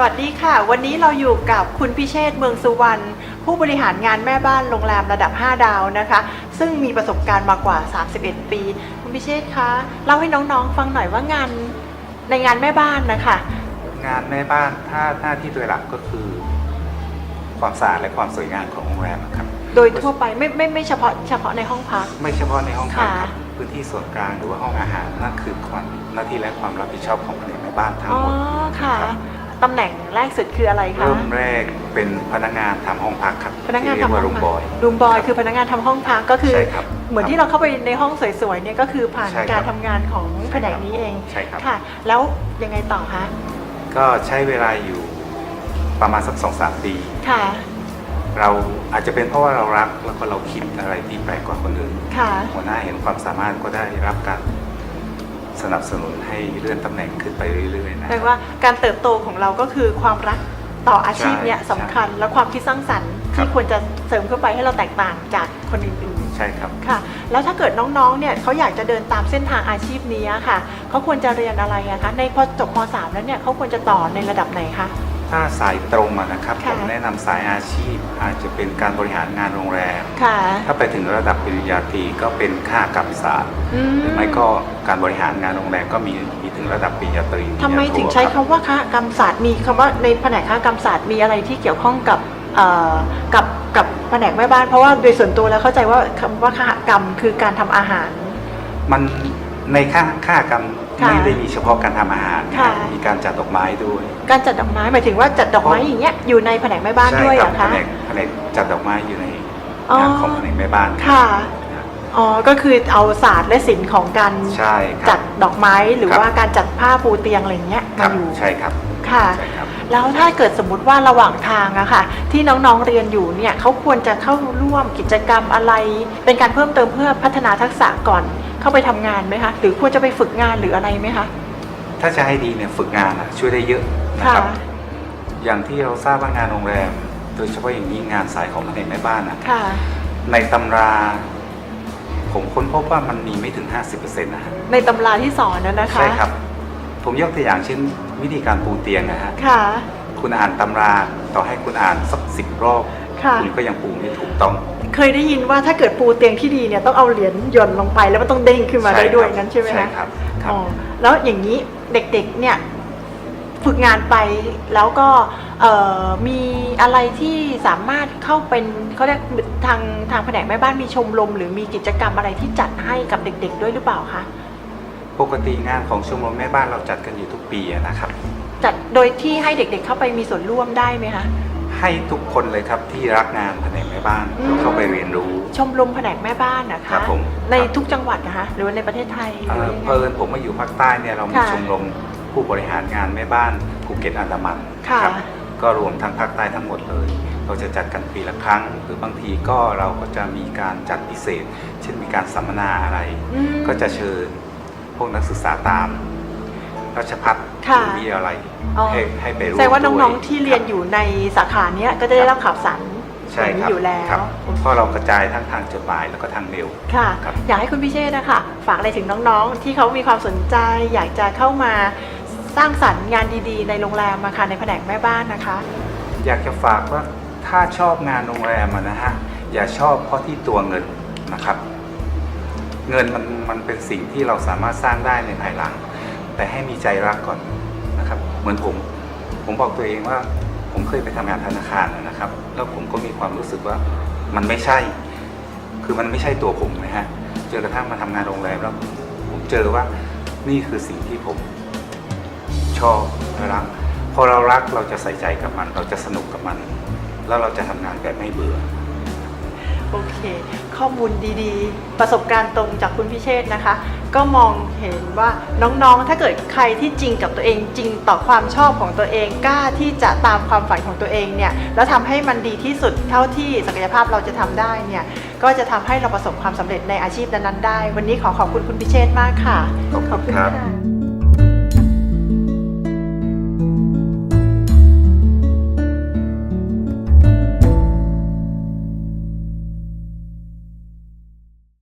สวัสดีค่ะ วันนี้เราอยู่กับคุณพิเชษฐ์เมืองสุวรรณผู้บริหารงานแม่บ้านโรงแรมระดับ 5 ดาวนะคะ ซึ่งมีประสบการณ์มากว่า 31 ปี คุณพิเชษฐ์คะเล่าให้น้องๆฟังหน่อยว่างานในงานแม่บ้านนะคะ งานแม่บ้านถ้าหน้าที่โดยหลักก็คือ ความสะอาดและความสวยงามของโรงแรมนะครับ โดยทั่วไปไม่ไม่ไม่เฉพาะเฉพาะในห้องพัก ไม่เฉพาะในห้องพักครับค่ะพื้นที่ส่วนกลางหรือว่าห้องอาหารนั่นคือความหน้าที่และความรับผิดชอบของแผนกแม่บ้านทั้งอ๋อหมดค่ะครับ ตำแหน่งแรกสุดคืออะไรคะ เริ่มแรกเป็นพนักงานทำห้องพักครับพนักงานที่เรียทำกห้ว่าองรูมพับอยรูมบอยคือพนักงานทำห้องพักก็คือ ใช่ครับ เหมือนที่เราเข้าไปในห้องสวยๆเนี่ยก็คือผ่านใช่ครับการทำงานของแผนกนี้เองใช่ครับ ค่ะ แล้วยังไงต่อคะก็ใช้เวลาอยู่ประมาณสักสองสามปี ค่ะเราอาจจะเป็นเพราะว่าเรารักแล้วก็เราคิดอะไรที่แปลกกว่าคนอื่นค่ะ หัวหน้าเห็นความสามารถก็ได้รับการ สนับสนุนให้เลื่อนตำแหน่งขึ้นไปเรื่อยๆนะ แปลว่าการเติบโตของเราก็คือความรักต่ออาชีพเนี่ยใช่สำคัญและความคิดสร้างสรรค์ครัที่บควรจะเสริมเข้าไปให้เราแตกต่างจากคนอื่นใช่ครับ ๆค่ะ แล้วถ้าเกิดน้องๆเนี่ยเขาอยากจะเดินตามเส้นทางอาชีพนี้ค่ะเขาควรจะเรียนอะไรอะคะในพอจบม .3 แล้วเนี่ยเขาควรจะต่อในระดับไหนคะ ถ้าสายตรงอะนะครับค่ะผมแนะนำสายอาชีพ อาจจะเป็นการบริหารงานโรงแรม ค่ะถ้าไปถึงระดับปริญญาตรีก็เป็นค่ากรรมศาสตร์อืหรือไม่ก็การบริหารงานโรงแรมก็มีมีถึงระดับปริญญาตรีทำไมปริญญาโถึงใช้รับคำว่าค้ากรรมศาสตร์มีคำว่าในแผนกค้ากรรมศาสตร์มีอะไรที่เกี่ยวข้องกับเอ่อกับกับแผนกแม่บ้านเพราะว่าโดยส่วนตัวแล้วเข้าใจว่าคำว่าค้ากรรมคือการทำอาหาร มัน ในค่าค่ากรรมค่ะไม่ได้มีเฉพาะการทำอาหารนะค่ะ มีการจัดดอกไม้ด้วยการจัดดอกไม้หมายถึงว่าจัดดอกไม้อย่างเงี้ยอยู่ในแผนกแม่บ้านใช่ด้วยคเหรัรอแผคะ นกแผนกจัดดอกไม้อยู่ในอ๋อ งานของแผนกแม่บ้านค่ะอ๋อ ก็คือเอาศาสตร์และศิลป์ของการใช่คจัรัดบ ดอกไม้หรือครับ ว่าการจัดผ้าปูเตียงอะไรอย่างเงี้ยครัมาบอยู่ ใช่ครับค่ะ ใช่ครับ แล้วถ้าเกิดสมมุติว่าระหว่างทางอะค่ะ ที่น้องๆเรียนอยู่เนี่ยเขาควรจะเข้าร่วมกิจกรรมอะไร เป็นการเพิ่มเติมเพื่อพัฒนาทักษะก่อนเข้าไปทำงานไหมคะหรือควรจะไปฝึกงานหรืออะไรไหมคะถ้าจะให้ดีเนี่ยฝึกงานอะช่วยได้เยอะนะค่ะครับอย่างที่เราทราบว่างานโรงแรม โดยเฉพาะอย่างยิ่งงานสายของแผนกแม่บ้านนะค่ะในตำราผมค้นพบว่ามันมีไม่ถึง 50%นะฮะในตำราที่สอนนะนะคะใช่ครับ ผมยกตัวอย่างเช่นวิธีการปูเตียงนะฮะค่ะ คุณอ่านตำราต่อให้คุณอ่านสักสิบรอบค่ะ ณก็ยังปูไม่ถูกต้อง เคยได้ยินว่าถ้าเกิดปูเตียงที่ดีเนี่ยต้องเอาเหรียญหย่อนลงไปแล้วมันต้องเด้งขึ้นมาได้ด้วยงั้นใช่ไหมใช่คะครับครับ อ๋อแล้วอย่างนี้เด็กๆเนี่ยฝึกงานไปแล้วก็เอ่อมีอะไรที่สามารถเข้าเป็นเขาเรียกทางทางแผนกแม่บ้านมีชมรมหรือมีกิจกรรมอะไรที่จัดให้กับเด็ก ๆ ด้วยหรือเปล่าคะ ปกติงานของชมรมแม่บ้านเราจัดกันอยู่ทุกปีอะนะครับ จัดโดยที่ให้เด็กๆเข้าไปมีส่วนร่วมได้ไหมคะ ให้ทุกคนเลยครับที่รักงานแผนกแม่บ้านอืม เข้าไปเรียนรู้ ชมรมแผนกแม่บ้านนะครัคะบผม ในครับทุกจังหวัดนะคะ หรือว่าในประเทศไทยหเอ่รืออยังไง เพิ่นผมมาอยู่ภาคใต้เนี่ยเรามีค่ะชมรมผู้บริหารงานแม่บ้านภูเก็ตอันดามันค่ะครับก็รวมทั้งภาคใต้ทั้งหมดเลย เราจะจัดกันปีละครั้ง หรือบางทีก็เราก็จะมีการจัดพิเศษ เช่นมีการสัมมนาอะไร อืม ก็จะเชิญ พวกนักศึกษาตามราชพัฒค่ะ วิทยาลัยอ๋อให้ให้ไปร่วมแสดงว่าน้องด้ๆที่เรียนอยู่ในสาขาเนี้ยก็จะได้รับข่าวสารใช่อย่างคนี้รับอยู่แล้วครับเพราะเรากระจายทั้งทางจดหมายแล้วก็ทางเมล ค่ะ ครับ อยากให้คุณพิเชษนะคะฝากอะไรถึงน้องๆ ที่เขามีความสนใจ อยากจะเข้ามาสร้างสรรค์งานดีๆ ในโรงแรมมาค่ะในแผนกแม่บ้านนะคะ อยากจะฝากว่าถ้าชอบงานโรงแรมอะนะฮะอย่าชอบเพราะที่ตัวเงินนะครับ เงินมันมันเป็นสิ่งที่เราสามารถสร้างได้ในภายหลัง แต่ให้มีใจรักก่อนนะครับ เหมือนผม ผมบอกตัวเองว่าผมเคยไปทำงานธนาคารนะครับ แล้วผมก็มีความรู้สึกว่ามันไม่ใช่ คือมันไม่ใช่ตัวผมนะฮะจนกระทั่งมาทำงานโรงแรมแล้วผมเจอว่านี่คือสิ่งที่ผมชอบรักพอเรารักเราจะใส่ใจกับมัน เราจะสนุกกับมัน แล้วเราจะทำงานแบบไม่เบื่อ โอเค ข้อมูลดีๆ ประสบการณ์ตรงจากคุณพิเชษนะคะ ก็มองเห็นว่าน้องๆ ถ้าเกิดใครที่จริงกับตัวเองจริงต่อความชอบของตัวเองกล้าที่จะตามความฝันของตัวเองเนี่ยแล้วทำให้มันดีที่สุดเท่าที่ศักยภาพเราจะทำได้เนี่ยก็จะทำให้เราประสบความสำเร็จในอาชีพนั้นๆได้ วันนี้ขอขอบคุณคุณพิเชษมากค่ะ ขอบคุณครับะ